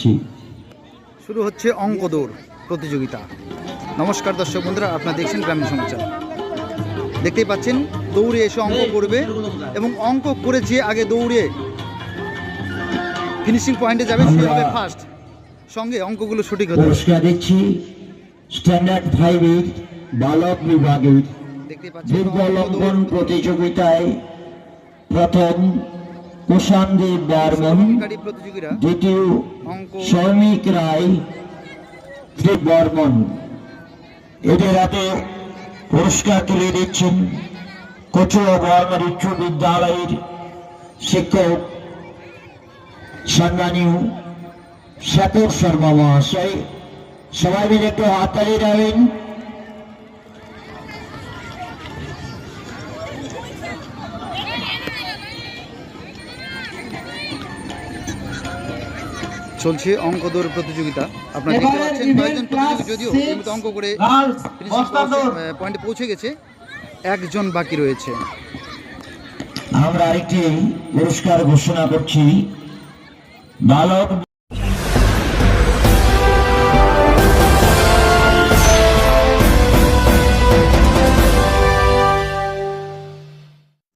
জি। শুরু হচ্ছে অঙ্ক দৌড় প্রতিযোগিতা। নমস্কার দর্শক বন্ধুরা আপনারা দেখছেন গ্রামীণ সমাচার। দেখতেই পাচ্ছেন দৌড়ে এসে অঙ্ক করবে এবং অঙ্ক করে যে আগে দৌড়ে ফিনিশিং পয়েন্টে যাবে সে হবে ফার্স্ট সঙ্গে অঙ্কগুলো সঠিক হবে। পুরস্কার দিচ্ছি স্ট্যান্ডার্ড ফাইভের বালক বিভাগের দীর্ঘ লঙ্ঘন প্রতিযোগিতায় প্রথম কুষাণদেব বর্মন দ্বিতীয় সৌমিক রায় দেব বর্মন এদের হাতে পুরস্কার তুলে দিচ্ছেন কচুয়া বর্মন উচ্চ বিদ্যালয়ের শিক্ষক সম্মানীয় শেখর শর্মা মহাশয়। সবাই মিলে একটু হাততালি দেবেন। চলছে অঙ্ক দৌড় প্রতিযোগিতা। আপনারা দেখতে পাচ্ছেন কয়েকজন প্রতিযোগী যদিও নিয়মিত অঙ্ক করে পয়েন্টে পৌঁছে গেছে। একজন বাকি রয়েছে। আমরা আরেকটি পুরস্কার ঘোষণা করছি। বালক